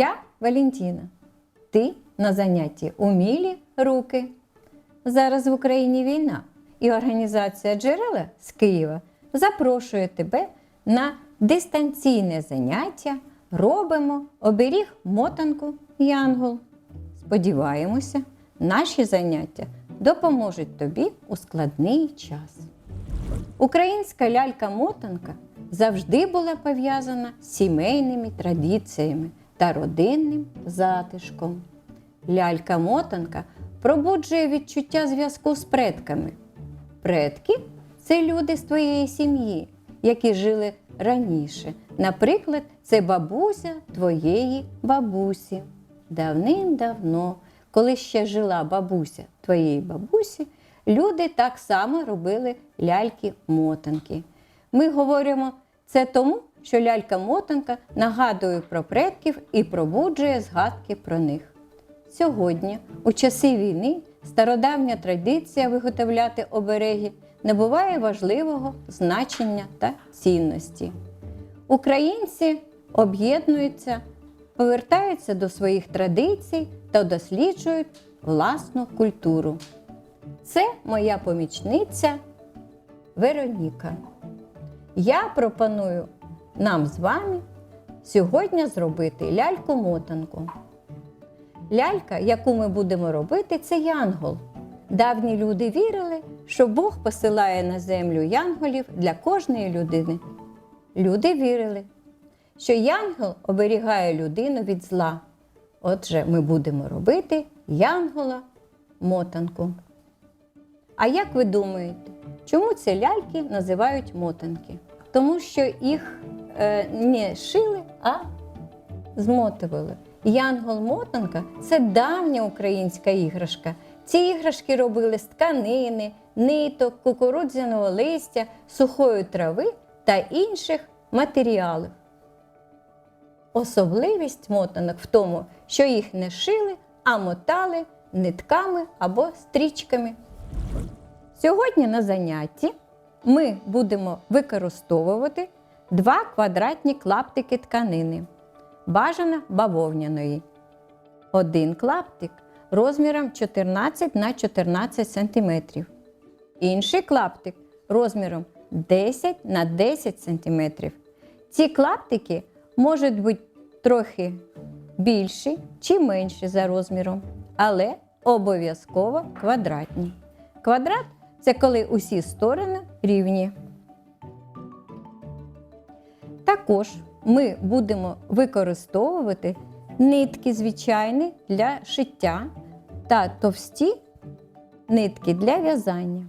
Я Валентина. Ти на занятті Умілі руки. Зараз в Україні війна, і організація Джерела з Києва запрошує тебе на дистанційне заняття. Робимо оберіг мотанку Янгол. Сподіваємося, наші заняття допоможуть тобі у складний час. Українська лялька-мотанка завжди була пов'язана з сімейними традиціями та родинним затишком. Лялька-мотанка пробуджує відчуття зв'язку з предками. Предки це люди з твоєї сім'ї, які жили раніше. Наприклад, це бабуся твоєї бабусі. Давним-давно, коли ще жила бабуся твоєї бабусі, люди так само робили ляльки-мотанки. Ми говоримо це тому, що лялька-мотанка нагадує про предків і пробуджує згадки про них. Сьогодні, у часи війни, стародавня традиція виготовляти обереги набуває важливого значення та цінності. Українці об'єднуються, повертаються до своїх традицій та досліджують власну культуру. Це моя помічниця Вероніка. Я пропоную нам з вами сьогодні зробити ляльку-мотанку. Лялька, яку ми будемо робити, це янгол. Давні люди вірили, що Бог посилає на землю янголів для кожної людини. Люди вірили, що янгол оберігає людину від зла. Отже, ми будемо робити янгола мотанку. А як ви думаєте, чому ці ляльки називають мотанки? Тому що їх не шили, а змотували. Янгол-мотанка це давня українська іграшка. Ці іграшки робили з тканини, ниток, кукурудзяного листя, сухої трави та інших матеріалів. Особливість мотанок в тому, що їх не шили, а мотали нитками або стрічками. Сьогодні на занятті ми будемо використовувати два квадратні клаптики тканини, бажано бавовняної. Один клаптик розміром 14 на 14 см. Інший клаптик розміром 10 на 10 см. Ці клаптики можуть бути трохи більші чи менші за розміром, але обов'язково квадратні. Квадрат це коли усі сторони рівні. Також ми будемо використовувати нитки звичайні для шиття та товсті нитки для в'язання.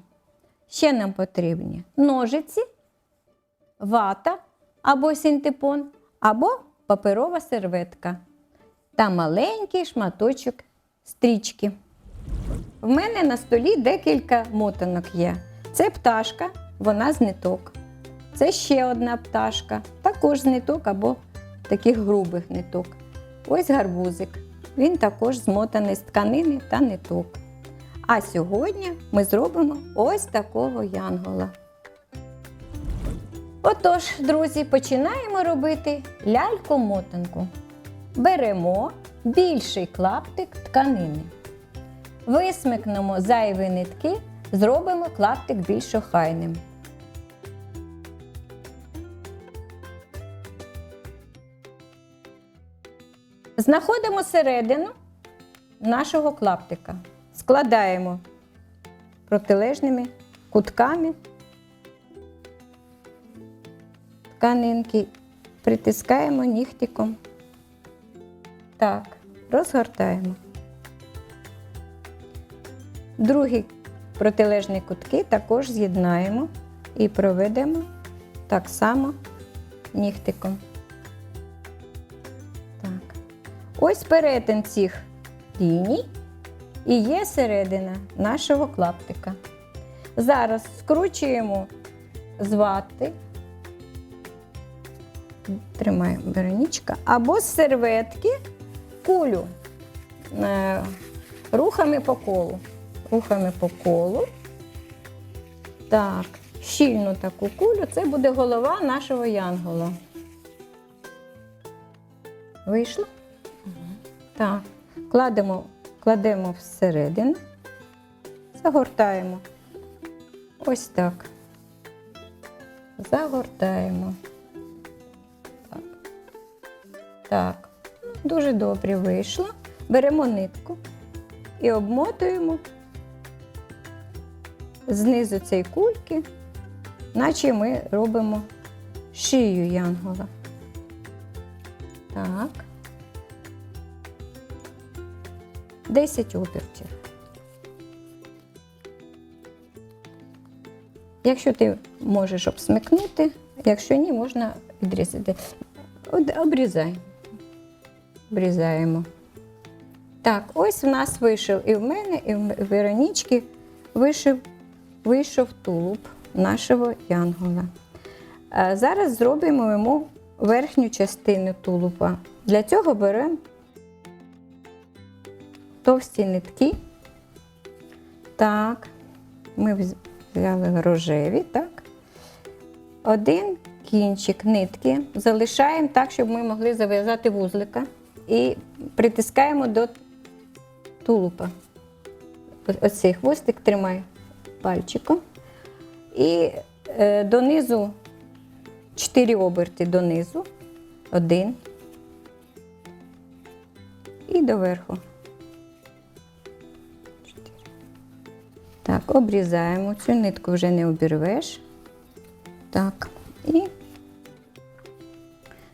Ще нам потрібні ножиці, вата або синтепон, або паперова серветка та маленький шматочок стрічки. В мене на столі декілька мотанок є. Це пташка, вона з ниток. Це ще одна пташка, також з ниток або таких грубих ниток. Ось гарбузик. Він також змотаний з тканини та ниток. А сьогодні ми зробимо ось такого янгола. Отож, друзі, починаємо робити ляльку-мотанку. Беремо більший клаптик тканини. Висмикнемо зайві нитки, зробимо клаптик більш охайним. Знаходимо середину нашого клаптика. Складаємо протилежними кутками тканинки, притискаємо нігтиком. Так, розгортаємо. Другі протилежні кутки також з'єднаємо і проведемо так само нігтиком. Ось перетин цих ліній і є середина нашого клаптика. Зараз скручуємо з вати, тримаємо Веронічка, або з серветки кулю е, рухами по колу. Рухами по колу. Так, щільну таку кулю, це буде голова нашого янгола. Вийшло? Так. Кладемо, кладемо всередину, загортаємо. Ось так. Загортаємо. Так. Так. Дуже добре вийшло. Беремо нитку і обмотуємо знизу цієї кульки, наче ми робимо шию янгола. Так. 10 обертів. Якщо ти можеш обсмикнути, якщо ні, можна відрізати. Обрізай. Обрізаємо. Так, ось в нас вийшов і в мене, і в Веронічки вийшов, вийшов тулуб нашого янгола. Зараз зробимо йому верхню частину тулупа. Для цього беремо товсті нитки. Так, ми взяли рожеві, так. Один кінчик нитки залишаємо так, щоб ми могли зав'язати вузлика. І притискаємо до тулупа. Оцей хвостик тримай пальчиком. І е, донизу 4 оберти донизу. Один. І доверху. Так, обрізаємо. Цю нитку вже не обірвеш. Так. І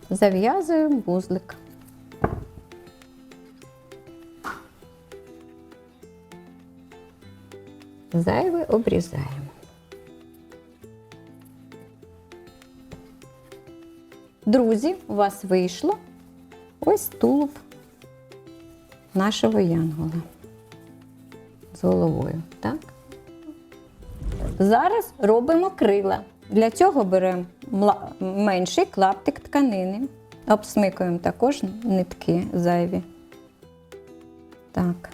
зав'язуємо вузлик. Зайве обрізаємо. Друзі, у вас вийшло ось тулуб нашого янгола з головою. Так? Зараз робимо крила. Для цього беремо менший клаптик тканини, обсмикуємо також нитки зайві. Так.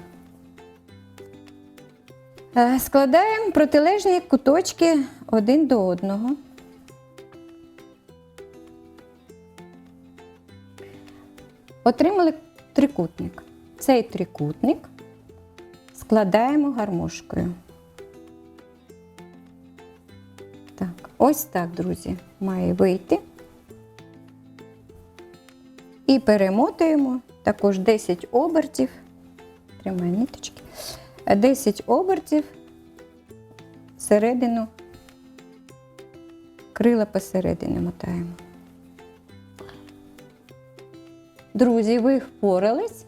Е, Складаємо протилежні куточки один до одного. Отримали трикутник. Цей трикутник складаємо гармошкою. Ось так, друзі, має вийти. І перемотуємо також 10 обертів. Тримай ниточки. 10 обертів всередину, крила посередині мотаємо. Друзі, ви впорались.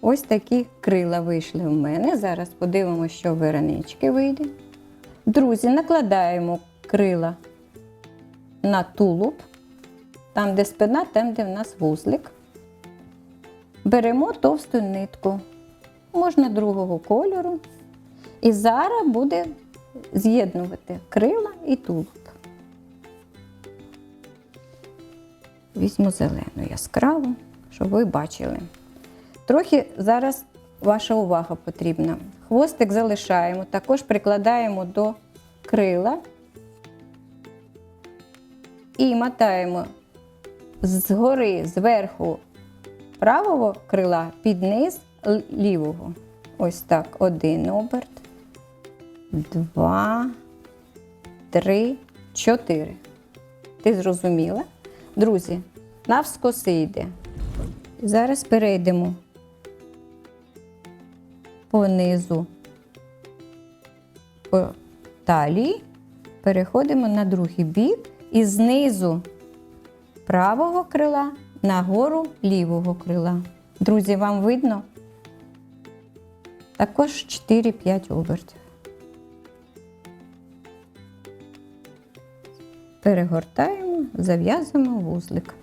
Ось такі крила вийшли в мене. Зараз подивимося, що в Веронички вийде. Друзі, накладаємо крила на тулуб, там, де спина, там, де в нас вузлик. Беремо товсту нитку, можна другого кольору. І зараз буде з'єднувати крила і тулуб. Візьму зелену яскраву, щоб ви бачили. Трохи зараз ваша увага потрібна. Хвостик залишаємо, також прикладаємо до крила і мотаємо згори, зверху правого крила під низ лівого. Ось так, один оберт, два, три, чотири. Ти зрозуміла? Друзі, навскоси йде. Зараз перейдемо по низу по талії, переходимо на другий бік і знизу правого крила нагору лівого крила. Друзі, вам видно? Також 4-5 обертів. Перегортаємо, зав'язуємо вузлик.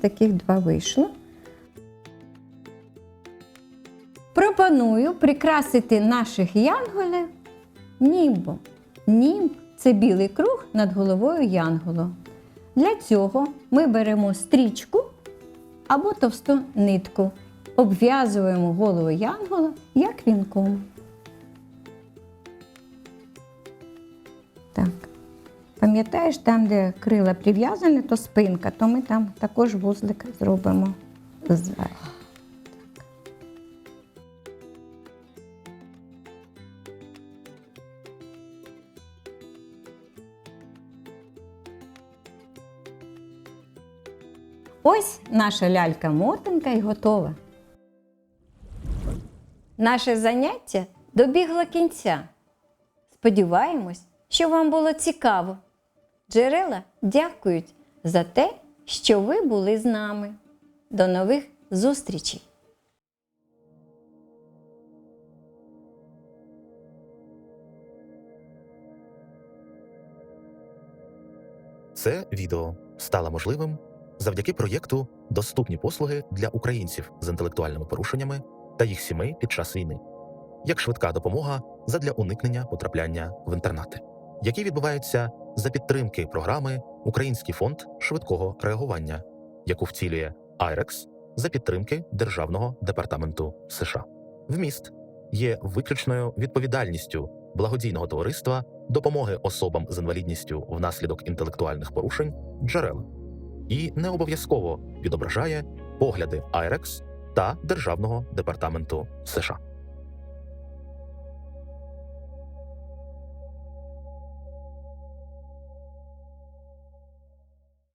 Таких два вийшло. Пропоную прикрасити наших янголів німбом. Німб це білий круг над головою янгола. Для цього ми беремо стрічку або товсту нитку, обв'язуємо голову янгола як вінком. Пам'ятаєш, там, де крила прив'язані, то спинка, то ми там також вузлик зробимо. Ось наша лялька-мотанка і готова. Наше заняття добігло кінця. Сподіваємось, що вам було цікаво. Джерела дякують за те, що ви були з нами. До нових зустрічей! Це відео стало можливим завдяки проєкту Доступні послуги для українців з інтелектуальними порушеннями та їх сімей під час війни, як швидка допомога задля уникнення потрапляння в інтернати, які відбуваються за підтримки програми Український фонд швидкого реагування, яку втілює IREX за підтримки Державного департаменту США. Вміст є виключною відповідальністю благодійного товариства допомоги особам з інвалідністю внаслідок інтелектуальних порушень джерела і не обов'язково відображає погляди IREX та Державного департаменту США.